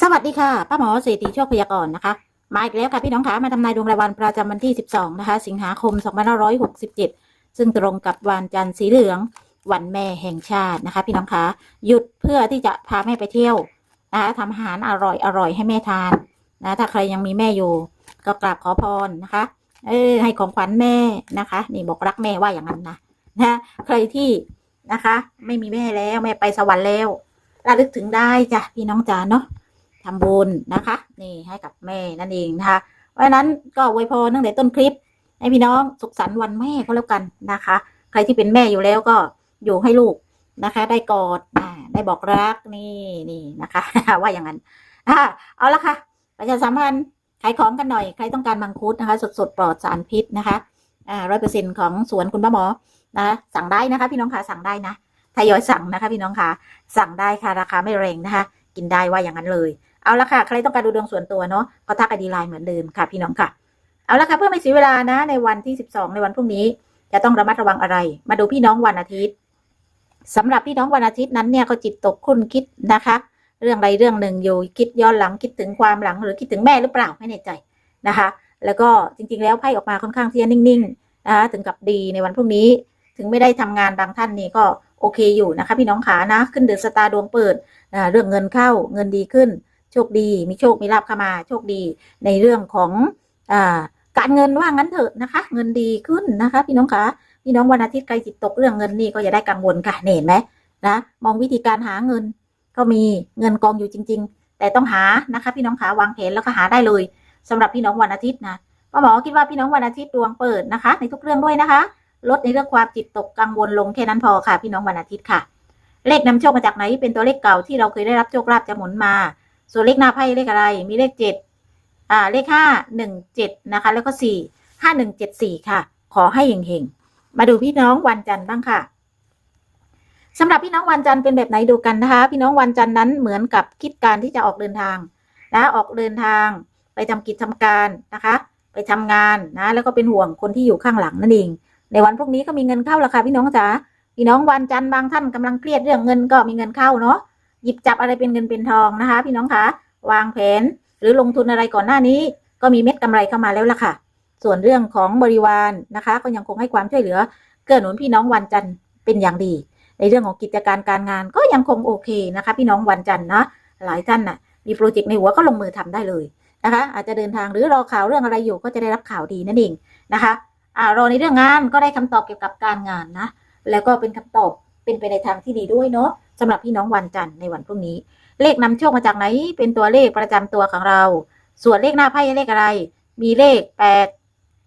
สวัสดีค่ะป้าหมอเศรษฐีโชคพยากรณ์นะคะมาอีกแล้วค่ะพี่น้องคะมาทำนายดวงรายวันประจำวันที่ 12 นะคะ สิงหาคม 2567 ซึ่งตรงกับวันจันทร์สีเหลือง วันแม่แห่งชาตินะคะ พี่น้องคะหยุดเพื่อที่จะพาแม่ไปเที่ยวนะคะทำอาหารอร่อยอร่อยให้แม่ทานนะถ้าใครยังมีแม่อยู่ ก็กราบขอพรนะคะ เออให้ของขวัญแม่นะคะ นี่บอกรักแม่ว่าอย่างนั้นนะนะใครที่นะคะ ไม่มีแม่แล้วแม่ไปสวรรค์แล้วระลึกถึงได้จ้ะพี่น้องจ๋าเนาะ ทำบุญนะคะ นี่ให้กับแม่นั่นเองนะคะ เพราะฉะนั้นก็อวยพรตั้งแต่ต้นคลิป ให้พี่น้องสุขสันต์วันแม่ก็แล้วกันนะคะ ใครที่เป็นแม่อยู่แล้วก็อยู่ให้ลูกนะคะ ได้กอดได้บอกรักนี่นี่นะคะ ว่าอย่างนั้นเอาละค่ะประชาสัมพันธ์ขายของกันหน่อยใครต้องการมังคุดนะคะ สดๆปลอดสารพิษนะคะอ่าร้อยเปอร์เซ็นของสวนคุณป้าหมอนะสั่งได้นะคะ พี่น้องค่ะสั่งได้นะทยอยสั่งนะคะ พี่น้องค่ะสั่งได้ค่ะราคาไม่แรงนะคะ กินได้ว่าอย่างนั้นเลย เอาละค่ะ ใครต้องการดูดวงส่วนตัวเนาะก็ทักไอดีไลน์เหมือนเดิมค่ะ พี่น้องค่ะ เอาละค่ะ เพื่อไม่เสียเวลานะ ในวันที่ 12 ในวันพรุ่งนี้ จะต้องระมัดระวังอะไร มาดูพี่น้องวันอาทิตย์สำหรับพี่น้องวันอาทิตย์นั้นเนี่ยก็จิตตกคุ้นคิดนะคะ เรื่องใดเรื่องหนึ่งอยู่คิดย้อนหลังคิดถึงความหลังหรือคิดถึงแม่หรือเปล่าไม่แน่ใจนะคะ แล้วก็จริง ๆ แล้วไพ่ออกมาค่อนข้างที่จะนิ่งๆนะคะถึงกับดีในวันพรุ่งนี้ ถึงไม่ได้ทำงานบางท่านนี่ก็โอเคอยู่นะคะ พี่น้องขานะ ขึ้นเดือนสตาร์ดวงเปิดเรื่องเงินเข้าเงินดีขึ้น โชคดี มีโชค มีลาบเข้ามา โชคดีในเรื่องของอการเงินว่างั้นเถอะนะคะ เงินดีขึ้นนะคะ พี่น้องคะพี่น้องวันอาทิตย์ใครจิตตกเรื่องเงินนี่ก็อย่าได้กังวลค่ะเห็นไหมนะมองวิธีการหาเงิน ก็มีเงินกองอยู่จริง ๆ แต่ต้องหานะคะ พี่น้องขาวางแผนแล้วก็หาได้เลยสำหรับพี่น้องวันอาทิตย์นะป้าหมอคิดว่าพี่น้องวันอาทิตย์ดวงเปิดนะคะ ในทุกเรื่องด้วยนะคะ ลดในเรื่องความจิตตกกังวลลงแค่นั้นพอค่ะ พี่น้องวันอาทิตย์ค่ะ เลขนำโชคมาจากไหนเป็นตัวเลขเก่าที่เราเคยได้รับโชคลาภจะหมุนมา ส่วนเลขหน้าไพ่เลขอะไร มีเลขเจ็ดอ่าเลขห้าหนึ่งเจ็ดนะคะ แล้วก็สี่ห้าหนึ่งเจ็ดสี่ค่ะ ขอให้เฮงๆมาดูพี่น้องวันจันทร์บ้างค่ะสำหรับพี่น้องวันจันทร์เป็นแบบไหนดูกันนะคะ พี่น้องวันจันทร์นั้นเหมือนกับคิดการที่จะออกเดินทางนะออกเดินทาง ไปทำกิจทำการนะคะ ไปทำงานนะ แล้วก็เป็นห่วงคนที่อยู่ข้างหลังนั่นเอง ในวันพรุ่งนี้ก็มีเงินเข้าแล้วค่ะพี่น้องจ๋าพี่น้องวันจันทร์บางท่านกำลังเครียดเรื่องเงินก็มีเงินเข้าเนาะ หยิบจับอะไรเป็นเงินเป็นทองนะคะ พี่น้องคะวางแผนหรือลงทุนอะไรก่อนหน้านี้ ก็มีเม็ดกำไรเข้ามาแล้วล่ะค่ะ ส่วนเรื่องของบริวารนะคะ ก็ยังคงให้ความช่วยเหลือ เกื้อหนุนพี่น้องวันจันทร์เป็นอย่างดี ในเรื่องของกิจการการงานก็ยังคงโอเคนะคะ พี่น้องวันจันทร์นะหลายท่านน่ะ มีโปรเจกต์ในหัวก็ลงมือทำได้เลยนะคะ อาจจะเดินทางหรือรอข่าวเรื่องอะไรอยู่ก็จะได้รับข่าวดีนั่นเองนะคะอ่ารอในเรื่องงานก็ได้คำตอบเกี่ยวกับการงานนะแล้วก็เป็นคำตอบเป็นไปในทางที่ดีด้วยเนาะ สำหรับพี่น้องวันจันทร์ในวันพรุ่งนี้ เลขนำโชคมาจากไหน เป็นตัวเลขประจำตัวของเรา ส่วนเลขหน้าไพ่เลขอะไร มีเลขแปด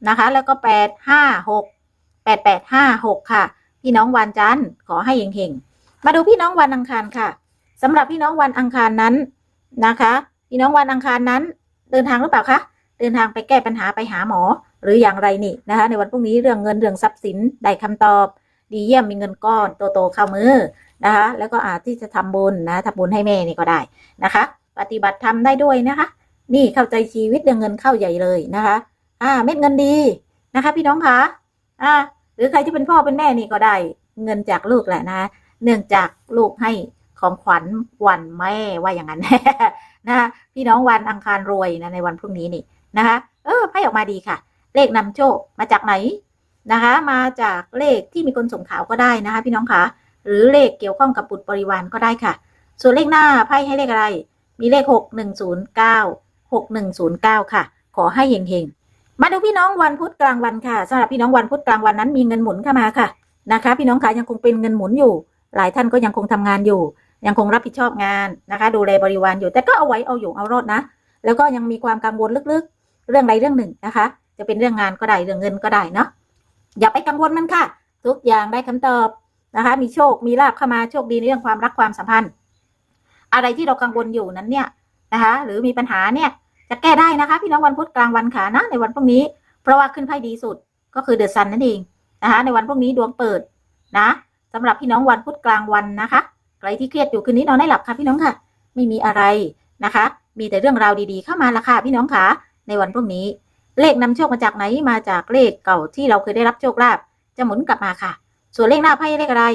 นะคะ แล้วก็แปดห้าหกแปดแปดห้าหกค่ะ พี่น้องวันจันทร์ขอให้เฮงๆมาดูพี่น้องวันอังคารค่ะสำหรับพี่น้องวันอังคารนั้นนะคะ พี่น้องวันอังคารนั้น เดินทางหรือเปล่าคะเดินทางไปแก้ปัญหาไปหาหมอ หรืออย่างไรนี่นะคะ ในวันพรุ่งนี้เรื่องเงินเรื่องทรัพย์สินได้คำตอบ ดีเยี่ยมมีเงินก้อนโตๆเข้ามือ นะคะแล้วก็อาจที่จะทำบุญนะทำบุญให้แม่นี่ก็ได้นะคะ ปฏิบัติธรรมได้ด้วยนะคะ นี่เข้าใจชีวิตเรื่องเงินเข้าใหญ่เลยนะคะ อ่าเม็ดเงินดีนะคะ พี่น้องคะอ่า หรือใครที่เป็นพ่อเป็นแม่นี่ก็ได้ เงินจากลูกแหละนะ เนื่องจากลูกให้ของขวัญวันแม่ว่าอย่างนั้นนะคะพี่น้องวันอังคารรวยนะในวันพรุ่งนี้นี่นะคะเออไพ่ออกมาดีค่ะ เลขนำโชคมาจากไหนนะคะ มาจากเลขที่มีคนส่งข่าวก็ได้นะคะ พี่น้องคะ หรือเลขเกี่ยวข้องกับบุตรบริวารก็ได้ค่ะ ส่วนเลขหน้าไพ่ให้เลขอะไร มีเลขหกหนึ่งศูนย์เก้าหกหนึ่งศูนย์เก้าค่ะ ขอให้เฮงๆ มาดูพี่น้องวันพุธกลางวันค่ะสำหรับพี่น้องวันพุธกลางวันนั้นมีเงินหมุนเข้ามาค่ะนะคะ พี่น้องคะยังคงเป็นเงินหมุนอยู่ หลายท่านก็ยังคงทำงานอยู่ ยังคงรับผิดชอบงานนะคะ ดูแลบริวารอยู่แต่ก็เอาไว้เอาอยู่เอารอดนะ แล้วก็ยังมีความกังวลลึกๆ เรื่องใดเรื่องหนึ่งนะคะ จะเป็นเรื่องงานก็ได้เรื่องเงินก็ได้เนาะอย่าไปกังวลมันค่ะ ทุกอย่างได้คำตอบ นะคะ มีโชค มีลาบเข้ามาโชคดีในเรื่องความรักความสัมพันธ์ อะไรที่เรากังวลอยู่นั้นเนี่ยนะคะ หรือมีปัญหาเนี่ยจะแก้ได้นะคะ พี่น้องวันพุธกลางวันขานะในวันพรุ่งนี้ เพราะว่าขึ้นไพ่ดีสุดก็คือเดอะซันนั่นเองนะคะ ในวันพรุ่งนี้ดวงเปิดนะสำหรับพี่น้องวันพุธกลางวันนะคะใครที่เครียดอยู่คืนนี้นอนได้หลับค่ะพี่น้องค่ะ ไม่มีอะไรนะคะ มีแต่เรื่องราวดีๆ เข้ามาละค่ะพี่น้องค่ะในวันพรุ่งนี้ เลขนำโชคมาจากไหนมาจากเลขเก่าที่เราเคยได้รับโชคลาภจะหมุนกลับมาค่ะ ส่วนเลขหน้าไพ่เลขอะไร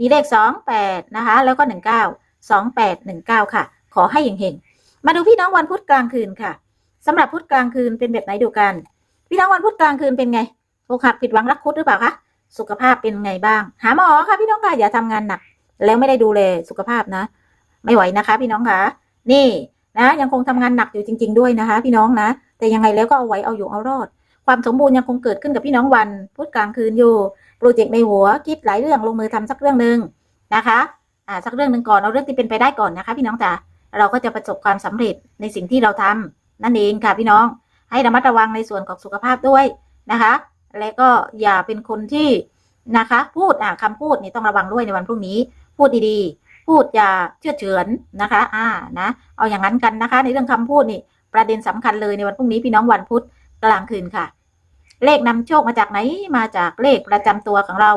มีเลขสองแปดนะคะ แล้วก็หนึ่งเก้าสองแปดหนึ่งเก้าค่ะ ขอให้เฮงมาดูพี่น้องวันพุธกลางคืนค่ะสำหรับพุธกลางคืนเป็นแบบไหนดูกัน พี่น้องวันพุธกลางคืนเป็นไงอกหักผิดหวังรักคุดหรือเปล่าคะสุขภาพเป็นไงบ้าง หาหมอค่ะพี่น้องค่ะอย่าทำงานหนัก แล้วไม่ได้ดูแลสุขภาพนะ ไม่ไหวนะคะ พี่น้องค่ะนี่นะ ยังคงทำงานหนักอยู่จริง ๆ ด้วยนะคะ พี่น้องนะ แต่ยังไงแล้วก็เอาไว้เอาอยู่เอารอด ความสมบูรณ์ยังคงเกิดขึ้นกับพี่น้องวันพุธกลางคืนอยู่ โปรเจกต์ในหัวคิดหลายเรื่องลงมือทำสักเรื่องหนึ่งนะคะอ่าสักเรื่องหนึ่งก่อนเอาเรื่องที่เป็นไปได้ก่อนนะคะ พี่น้องจ๋าเราก็จะประสบความสำเร็จในสิ่งที่เราทำนั่นเองค่ะพี่น้อง ให้ระมัดระวังในส่วนของสุขภาพด้วยนะคะ และก็อย่าเป็นคนที่นะคะ พูดอ่าคำพูดนี่ต้องระวังด้วยในวันพรุ่งนี้ พูดดีๆ พูดอย่าเชื่อเฉือนนะคะ อ่านะ เอาอย่างนั้นกันนะคะ ในเรื่องคำพูดนี่ประเด็นสำคัญเลยในวันพรุ่งนี้พี่น้องวันพุธกลางคืนค่ะ เลขนำโชคมาจากไหน มาจากเลขประจำตัวของเรา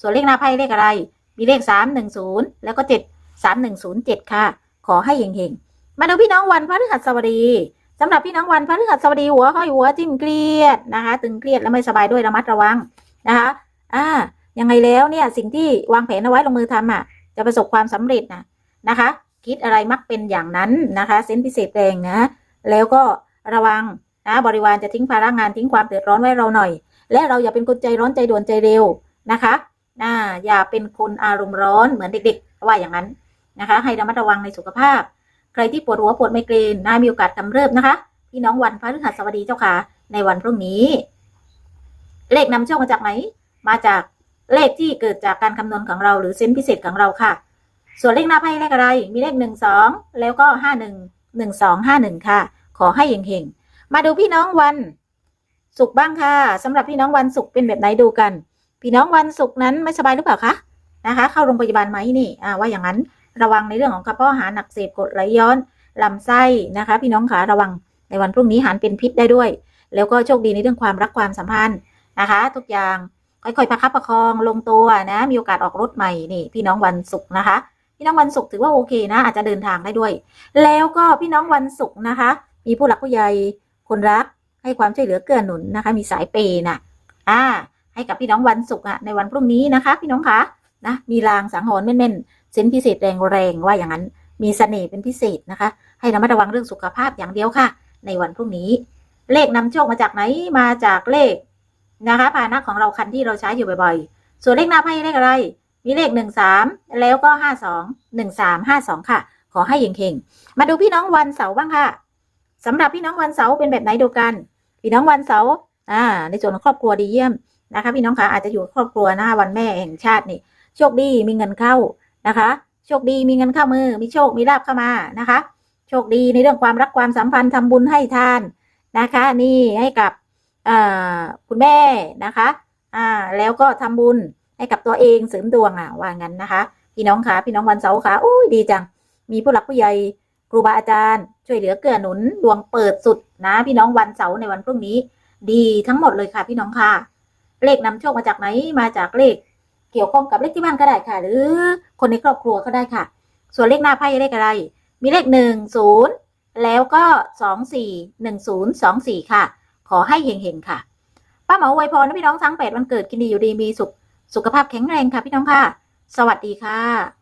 ส่วนเลขหน้าไพ่เลขอะไร มีเลขสามหนึ่งศูนย์แล้วก็เจ็ดสามหนึ่งศูนย์เจ็ดค่ะ ขอให้เฮงๆ มาดูพี่น้องวันพฤหัสบดีสำหรับพี่น้องวันพฤหัสบดีหัวห้อยหัวจิ้มเครียดนะคะ ตึงเครียดและไม่สบายด้วยระมัดระวังนะคะ อ่า ยังไงแล้วเนี่ยสิ่งที่วางแผนเอาไว้ลงมือทำอะ จะประสบความสำเร็จนะนะคะ คิดอะไรมักเป็นอย่างนั้นนะคะ เซนพิเศษแรงนะ แล้วก็ระวัง นะบริวารจะทิ้งภาระงานทิ้งความเดือดร้อนไว้เราหน่อย และเราอย่าเป็นคนใจร้อนใจด่วนใจเร็วนะคะอ่าอย่าเป็นคนอารมณ์ร้อนเหมือนเด็กๆว่าอย่างนั้นนะคะ ให้ระมัดระวังในสุขภาพ ใครที่ปวดหัวปวดไมเกรนน่ามีโอกาสกำเริบนะคะพี่น้องวันพฤหัสบดีเจ้าค่ะ ในวันพรุ่งนี้ เลขนำโชคมาจากไหน มาจากเลขที่เกิดจากการคำนวณของเราหรือเซนพิเศษของเราค่ะ ส่วนเลขหน้าไพ่เลขอะไร มีเลขหนึ่งสองแล้วก็ห้าหนึ่งหนึ่งสองห้าหนึ่งค่ะ ขอให้เฮงๆ มาดูพี่น้องวันศุกร์บ้างค่ะสำหรับพี่น้องวันศุกร์เป็นแบบไหนดูกัน พี่น้องวันศุกร์นั้นไม่สบายหรือเปล่าคะนะคะ เข้าโรงพยาบาลไหมนี่อ่าว่าอย่างนั้นระวังในเรื่องของกระเพาะอาหารหนักเสพกดไหลย้อนลำไส้นะคะ พี่น้องขาระวังในวันพรุ่งนี้หารเป็นพิษได้ด้วย แล้วก็โชคดีในเรื่องความรักความสัมพันธ์นะคะ ทุกอย่างค่อยๆประคับประคองลงตัวนะ มีโอกาสออกรถใหม่นี่ พี่น้องวันศุกร์นะคะ พี่น้องวันศุกร์ถือว่าโอเคนะ อาจจะเดินทางได้ด้วย แล้วก็พี่น้องวันศุกร์นะคะ มีผู้หลักผู้ใหญ่ คนรักให้ความช่วยเหลือเกื้อหนุนนะคะ มีสายเปย์น่ะอ่า ให้กับพี่น้องวันศุกร์อะในวันพรุ่งนี้นะคะ พี่น้องคะนะมีลางสังหรณ์แม่นๆเซนพิเศษแรงๆว่าอย่างนั้นมีเสน่ห์เป็นพิเศษนะคะ ให้ระมัดระวังเรื่องสุขภาพอย่างเดียวค่ะ ในวันพรุ่งนี้ เลขนำโชคมาจากไหนมาจากเลขนะคะพานะของเราคันที่เราใช้อยู่บ่อยๆ ส่วนเลขหน้าไพ่เลขอะไร มีเลขหนึ่งสามแล้วก็ห้าสองหนึ่งสามห้าสองค่ะ ขอให้เฮงๆมาดูพี่น้องวันเสาร์บ้างค่ะ สำหรับพี่น้องวันเสาร์เป็นแบบไหนดูกัน พี่น้องวันเสาร์อ่า ในส่วนของครอบครัวดีเยี่ยมนะคะ พี่น้องคะอาจจะอยู่ครอบครัวหน้าวันแม่แห่งชาตินี่โชคดีมีเงินเข้านะคะโชคดีมีเงินเข้ามือมีโชคมีลาบเข้ามานะคะ โชคดีในเรื่องความรักความสัมพันธ์ทำบุญให้ทานนะคะ นี่ให้กับคุณแม่นะคะอ่าแล้วก็ทำบุญให้กับตัวเองเสริมดวงอะว่างั้นนะคะ พี่น้องคะพี่น้องวันเสาร์คะอุ้ยดีจัง มีผู้หลักผู้ใหญ่ ครูบาอาจารย์ ช่วยเหลือเกื้อหนุนดวงเปิดสุดนะ พี่น้องวันเสาร์ในวันพรุ่งนี้ ดีทั้งหมดเลยค่ะ พี่น้องค่ะ เลขนำโชคมาจากไหนมาจากเลข เกี่ยวข้องกับเลขที่บ้านก็ได้ค่ะ หรือคนในครอบครัวก็ได้ค่ะ ส่วนเลขหน้าไพ่เลขอะไร มีเลขหนึ่งศูนย์แล้วก็สองสี่หนึ่งศูนย์สองสี่ค่ะ ขอให้เฮงๆค่ะป้าหมออวยพรให้พี่น้องทั้งแปดวันเกิดกินดีอยู่ดีมีสุขสุขภาพแข็งแรงค่ะ พี่น้องค่ะ สวัสดีค่ะ